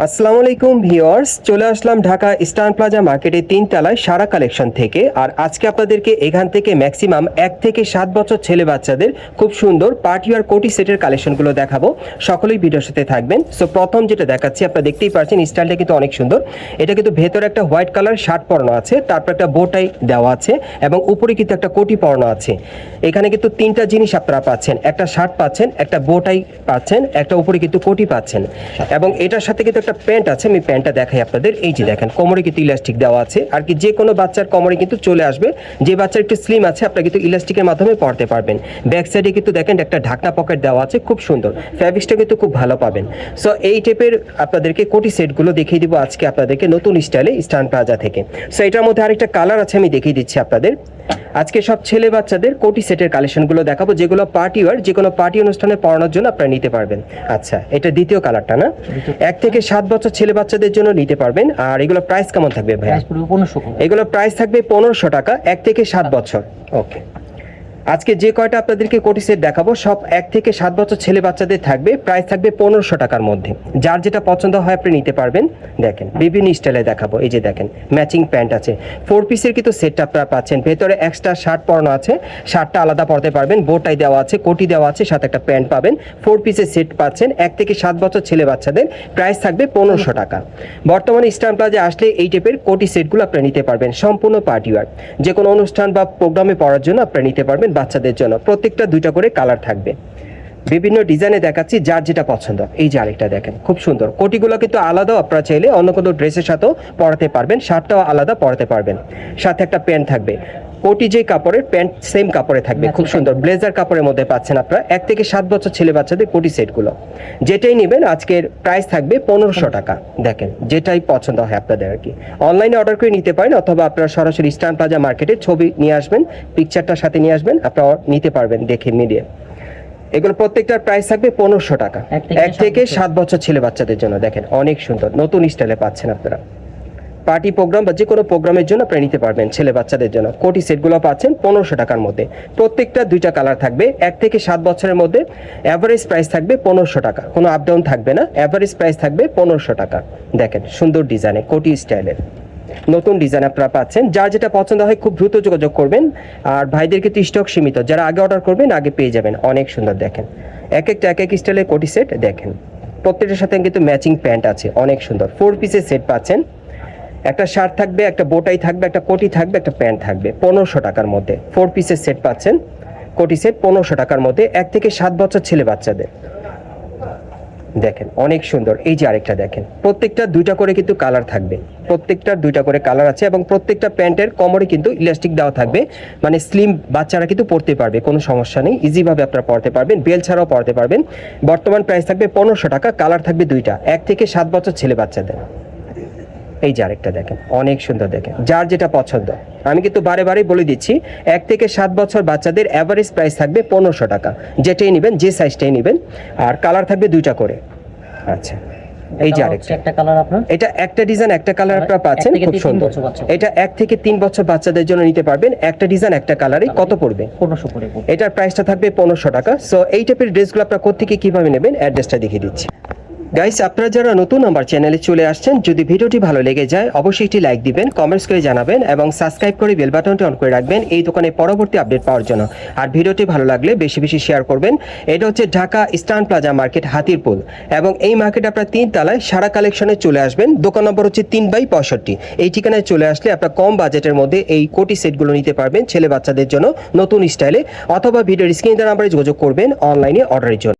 আসসালামু আলাইকুম ভিউয়ার্স, চলে আসলাম ঢাকা ইস্টার্ন প্লাজা মার্কেটের তিন তলায় সারা কালেকশন থেকে। আর আজকে আপনাদেরকে এখান থেকে ম্যাক্সিমাম এক থেকে সাত বছর ছেলে বাচ্চাদের খুব সুন্দর পার্টি আর কোটি সেটের কালেকশনগুলো দেখাবো। সকলেই ভিডিওর সাথে থাকবেন। সো প্রথম যেটা দেখাচ্ছি, আপনারা দেখতেই পাচ্ছেন স্টাইলটা কিন্তু অনেক সুন্দর। এটা কিন্তু ভেতরে একটা হোয়াইট কালার শার্ট পরানো আছে, তারপর একটা বোটাই দেওয়া আছে, এবং উপরে কিন্তু একটা কোটি পরানো আছে। এখানে কিন্তু তিনটা জিনিস আপনারা পাচ্ছেন। একটা শার্ট পাচ্ছেন, একটা বোটাই পাচ্ছেন, একটা উপরে কিন্তু কোটি পাচ্ছেন। এবং এটার সাথে কিন্তু একটা প্যান্ট আছে আমি প্যান্টটা দেখাই আপনাদের। এই যে দেখেন কোমরে কিন্তু ইলাস্টিক দেওয়া আছে। আর কি যে কোনো বাচ্চার কোমরে কিন্তু চলে আসবে। যে বাচ্চার একটু স্লিম আছে আপনারা কিন্তু ইলাস্টিকের মাধ্যমে পড়তে পারবেন। ব্যাক সাইডে কিন্তু দেখেন একটা ঢাকনা পকেট দেওয়া আছে খুব সুন্দর। ফ্যাব্রিক্সটা কিন্তু খুব ভালো পাবেন। সো এই টাইপের আপনাদেরকে কোটি সেটগুলো দেখিয়ে দিব আজকে আপনাদেরকে নতুন স্টাইলে স্টান প্লাজা থেকে। সো এটার মধ্যে আরেকটা কালার আছে আমি দেখিয়ে দিচ্ছি আপনাদের। আজকে সব ছেলে বাচ্চাদের কোটি সেটের কালেকশনগুলো দেখাবো যেগুলো পার্টি ওয়ার যে কোনো পার্টি অনুষ্ঠানে পড়ানোর জন্য আপনারা নিতে পারবেন। আচ্ছা এটা দ্বিতীয় কালারটা না? এক থেকে সাত বছর ছেলে বাচ্চাদের জন্য নিতে পারবেন। আর এগুলো প্রাইস কেমন থাকবে করে এগুলো প্রাইস থাকবে পনেরোশো টাকা এক থেকে সাত বছর। ওকে আজকে যে কয়টা আপনাদেরকে কোটি সেট দেখাবো, সব এক থেকে সাত বছর ছেলে বাচ্চাদের থাকবে, প্রাইস থাকবে পনেরোশো টাকার মধ্যে। যার যেটা পছন্দ হয় আপনি নিতে পারবেন। দেখেন, বিভিন্ন স্টাইলে দেখাবো, এই যে দেখেন, ম্যাচিং প্যান্ট আছে। ফোর পিসের কিন্তু সেটটা আপনারা পাচ্ছেন। ভেতরে এক্সট্রা শার্ট পরানো আছে শার্টটা আলাদা পরতে পারবেন বোটাই দেওয়া আছে, কোটি দেওয়া আছে, সাথে একটা প্যান্ট পাবেন। ফোর পিসের সেট পাচ্ছেন, এক থেকে সাত বছর ছেলে বাচ্চাদের, প্রাইস থাকবে পনেরোশো টাকা। বর্তমানে স্টান প্লাজে আসলে এই টাইপের কোটি সেটগুলো আপনারা নিতে পারবেন, সম্পূর্ণ পার্টি ওয়ার। যে কোনো অনুষ্ঠান বা প্রোগ্রামে পড়ার জন্য আপনারা নিতে পারবেন বাচ্চাদের জন্য। প্রত্যেকটা দুইটা করে কালার থাকবে। বিভিন্ন ডিজাইনে দেখাচ্ছি যার যেটা পছন্দ। এই যে আরেকটা দেখেন, খুব সুন্দর। কোটিগুলো কিন্তু আলাদাও আপনারা চাইলে অন্য কোনো ড্রেসের সাথেও পরাতে পারবেন, শার্টটাও আলাদা পরাতে পারবেন। সাথে একটা প্যান্ট থাকবে। কোটি যে কাপড়ের প্যান্ট সেম কাপড়ে থাকবে খুব সুন্দর। ব্লেজার কাপড়ের মধ্যে পাচ্ছেন আপনারা। এক থেকে সাত বছর ছেলে বাচ্চাদের কোটি সেটগুলো। যেটাই নেবেন আজকের প্রাইস থাকবে পনেরোশো টাকা। দেখেন যেটাই পছন্দ হয় আপনাদের আর কি। অনলাইনে অর্ডার করে নিতে পারেন অথবা আপনারা সরাসরি স্টান প্লাজা মার্কেটে ছবি নিয়ে আসবেন পিকচারটার সাথে নিয়ে আসবেন আপনারা নিতে পারবেন দেখে মিলিয়ে এগুলো প্রত্যেকটার প্রাইস থাকবে পনেরোশো টাকা। এক থেকে। সাত বছর। ছেলে বাচ্চাদের জন্য। দেখেন অনেক সুন্দর। নতুন স্টাইলে পাচ্ছেন আপনারা। পার্টি প্রোগ্রাম বা যে কোনো প্রোগ্রামের জন্য আপনারা নিতে পারবেন ছেলে বাচ্চাদের জন্য। কোটি সেটগুলো পাচ্ছেন, পনেরোশো টাকার মধ্যে। প্রত্যেকটা দুইটা কালার থাকবে, এক থেকে সাত বছরের মধ্যে। অ্যাভারেজ প্রাইস থাকবে পনেরোশো টাকা। কোনো আপ ডাউন থাকবে না অ্যাভারেজ প্রাইস থাকবে পনেরোশো টাকা। দেখেন, সুন্দর ডিজাইনে কোটি স্টাইলের নতুন ডিজাইন আপনারা পাচ্ছেন। যার যেটা পছন্দ হয় খুব দ্রুত যোগাযোগ করবেন। আর ভাইদের কিন্তু স্টক সীমিত। যারা আগে অর্ডার করবেন, আগে পেয়ে যাবেন। অনেক সুন্দর, দেখেন। এক একটা, এক এক স্টাইলের কোটি সেট দেখেন। প্রত্যেকটার সাথে কিন্তু ম্যাচিং প্যান্ট আছে। অনেক সুন্দর। ফোর পিসের সেট পাচ্ছেন। একটা শার্ট থাকবে, একটা বোটাই থাকবে, একটা কোটি থাকবে, একটা প্যান্ট থাকবে, পনেরোশো টাকার মধ্যে। ফোর পিসের সেট পাচ্ছেন। কোটি সেট পনেরোশো টাকার মধ্যে। এক থেকে সাত বছর ছেলে বাচ্চাদের। দেখেন, অনেক সুন্দর। এই যে আরেকটা দেখেন, প্রত্যেকটা দুইটা করে কিন্তু কালার থাকবে। প্রত্যেকটার দুইটা করে কালার আছে এবং প্রত্যেকটা প্যান্টের কোমরে কিন্তু ইলাস্টিক দেওয়া থাকবে। মানে স্লিম বাচ্চারা কিন্তু পড়তে পারবে, কোনো সমস্যা নেই। ইজিভাবে আপনারা পড়তে পারবেন, বেল ছাড়াও পড়তে পারবেন। বর্তমান প্রাইস থাকবে পনেরোশো টাকা, কালার থাকবে দুইটা। এক থেকে সাত বছর ছেলে বাচ্চাদের। এই যে আরেকটা দেখেন অনেক সুন্দর দেখেন যার যেটা পছন্দ। আমি কিন্তু বারে বারে বলে দিচ্ছি এক থেকে সাত বছর বাচ্চাদের অ্যাভারেজ প্রাইস থাকবে পনেরোশো টাকা। যেটাই নেবেন যে সাইজটাই নেবেন আর কালার থাকবে দুইটা করে। আচ্ছা এই যে আরেকটা। একটা কালার আপনার? এটা একটা ডিজাইন একটা কালার আপনারা পাচ্ছেন খুব সুন্দর। এটা এক থেকে তিন বছর বাচ্চাদের জন্য নিতে পারবেন একটা ডিজাইন একটা কালারই কত পড়বে? পনেরোশো পড়বে। এটার প্রাইসটা থাকবে পনেরোশো টাকা। সো এই টাইপের ড্রেসগুলো আপনারা কোথেকে কীভাবে নেবেন? অ্যাড্রেসটা দেখিয়ে দিচ্ছি। গাইস আপনারা যারা নতুন আমার চ্যানেলে চলে আসছেন, যদি ভিডিওটি ভালো লেগে যায়, অবশ্যই একটি লাইক দিবেন কমেন্টস করে জানাবেন এবং সাবস্ক্রাইব করে বেল বাটনটি অন করে রাখবেন এই দোকানে পরবর্তী আপডেট পাওয়ার জন্য। আর ভিডিওটি ভালো লাগলে বেশি বেশি শেয়ার করবেন। এটা হচ্ছে Dhaka Eastern plaza market Hatirpool. এবং এই মার্কেট আপনার তিন তলায় সারা কালেকশনে চলে আসবেন। দোকান নম্বর হচ্ছে তিন বাই পঁয়ষট্টি। এই ঠিকানায় চলে আসলে আপনার কম বাজেটের মধ্যে এই কোটি সেটগুলো নিতে পারবেন ছেলে বাচ্চাদের জন্য নতুন স্টাইলে অথবা ভিডিওর স্ক্রিন নাম্বারে যোগাযোগ করবেন অনলাইনে অর্ডারের জন্য।